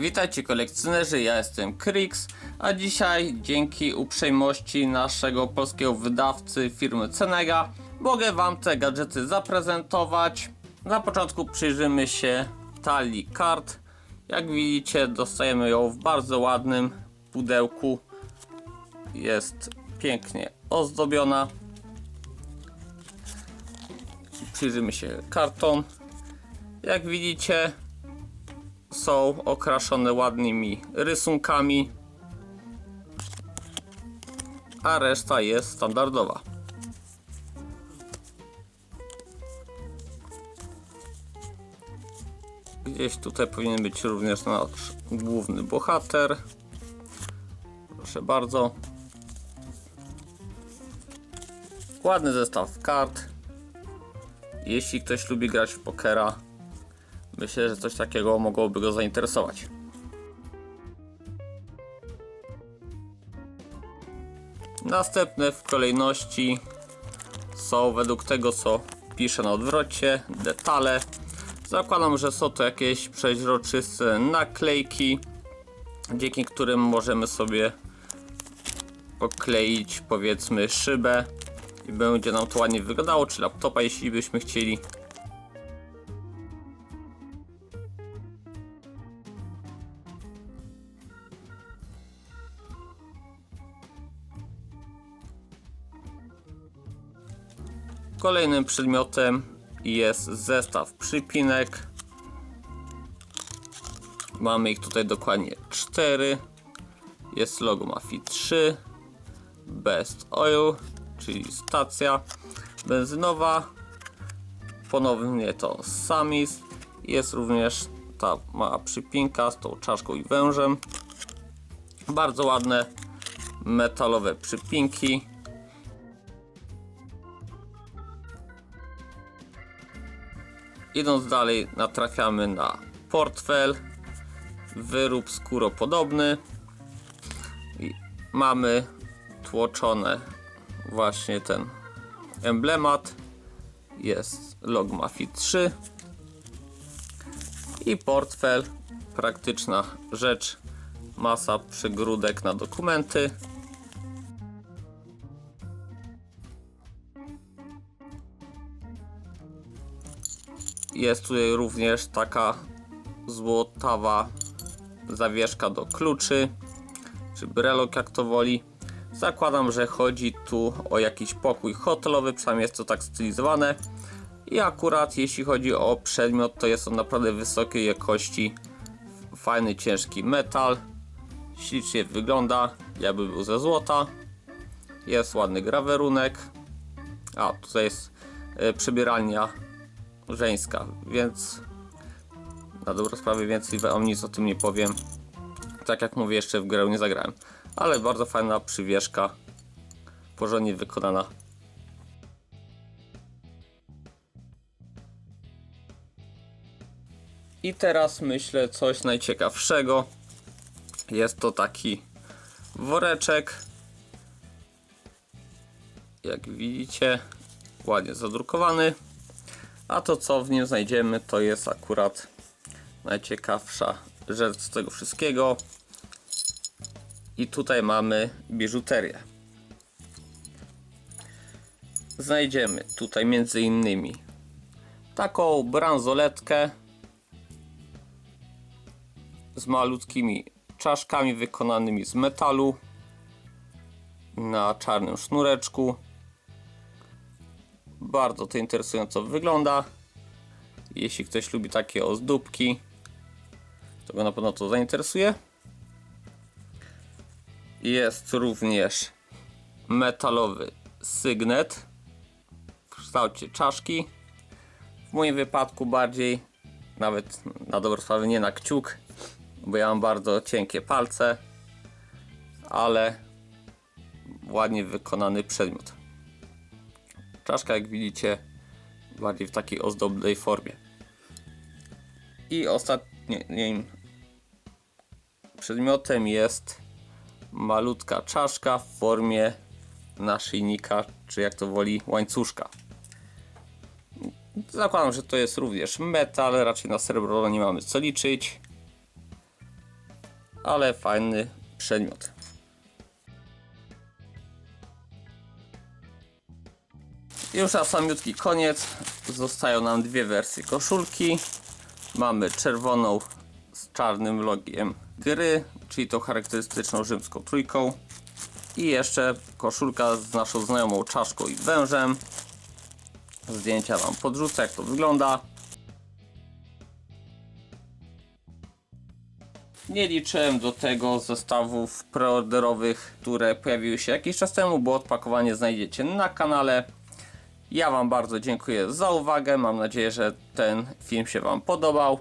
Witajcie kolekcjonerzy, ja jestem Krix, a dzisiaj dzięki uprzejmości naszego polskiego wydawcy firmy Cenega mogę Wam te gadżety zaprezentować. Na początku przyjrzymy się talii kart. Jak widzicie dostajemy ją w bardzo ładnym pudełku. Jest pięknie ozdobiona. Przyjrzymy się karton. Jak widzicie są okraszone ładnymi rysunkami, a reszta jest standardowa. Gdzieś tutaj powinien być również nasz główny bohater. Proszę bardzo. Ładny zestaw kart. Jeśli ktoś lubi grać w pokera, Myślę, że coś takiego mogłoby go zainteresować. Następne w kolejności są według tego co pisze na odwrocie detale. Zakładam, że są to jakieś przeźroczyste naklejki, dzięki którym możemy sobie okleić powiedzmy szybę i będzie nam to ładnie wyglądało, czy laptopa jeśli byśmy chcieli. Kolejnym przedmiotem jest zestaw przypinek. Mamy ich tutaj dokładnie 4. Jest logo Mafii 3, Best Oil, czyli stacja benzynowa. Ponownie to Samis. Jest również ta mała przypinka z tą czaszką i wężem. Bardzo ładne metalowe przypinki. Idąc dalej natrafiamy na portfel, wyrób skóropodobny. I mamy tłoczone właśnie ten emblemat. Jest log Mafii 3 i portfel, praktyczna rzecz, masa przygródek na dokumenty. Jest tutaj również taka złotawa zawieszka do kluczy, czy brelok jak to woli. Zakładam, że chodzi tu o jakiś pokój hotelowy, przynajmniej jest to tak stylizowane. I akurat jeśli chodzi o przedmiot, to jest on naprawdę wysokiej jakości. Fajny, ciężki metal. Ślicznie wygląda, jakby był ze złota. Jest ładny grawerunek. A, tutaj jest e, przebieralnia żeńska, więc na dobrą sprawę więcej wam nic o tym nie powiem. Tak jak mówię, jeszcze w grę nie zagrałem. Ale bardzo fajna przywieszka, porządnie wykonana. I teraz myślę coś najciekawszego. Jest to taki woreczek. Jak widzicie, ładnie zadrukowany. A to co w nim znajdziemy to jest akurat najciekawsza rzecz z tego wszystkiego. I tutaj mamy biżuterię. Znajdziemy tutaj między innymi taką bransoletkę z malutkimi czaszkami wykonanymi z metalu na czarnym sznureczku bardzo to interesująco wygląda. Jeśli ktoś lubi takie ozdóbki, to go na pewno to zainteresuje. Jest również metalowy sygnet w kształcie czaszki. W moim wypadku bardziej, nawet na dobrą sprawę nie na kciuk, bo ja mam bardzo cienkie palce, ale ładnie wykonany przedmiot. Czaszka, jak widzicie, bardziej w takiej ozdobnej formie. I ostatnim przedmiotem jest malutka czaszka w formie naszyjnika, czy jak to woli, łańcuszka. Zakładam, że to jest również metal, raczej na srebro nie mamy co liczyć. ale fajny przedmiot. Już na samiutki koniec zostają nam dwie wersje koszulki. Mamy czerwoną z czarnym logiem gry, czyli tą charakterystyczną rzymską trójką. I jeszcze koszulka z naszą znajomą czaszką i wężem. Zdjęcia wam podrzucę, jak to wygląda. Nie liczyłem do tego zestawów preorderowych, które pojawiły się jakiś czas temu, bo odpakowanie znajdziecie na kanale. Ja Wam bardzo dziękuję za uwagę. Mam nadzieję, że ten film się Wam podobał.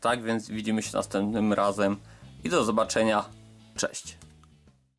Tak więc widzimy się następnym razem i do zobaczenia. Cześć.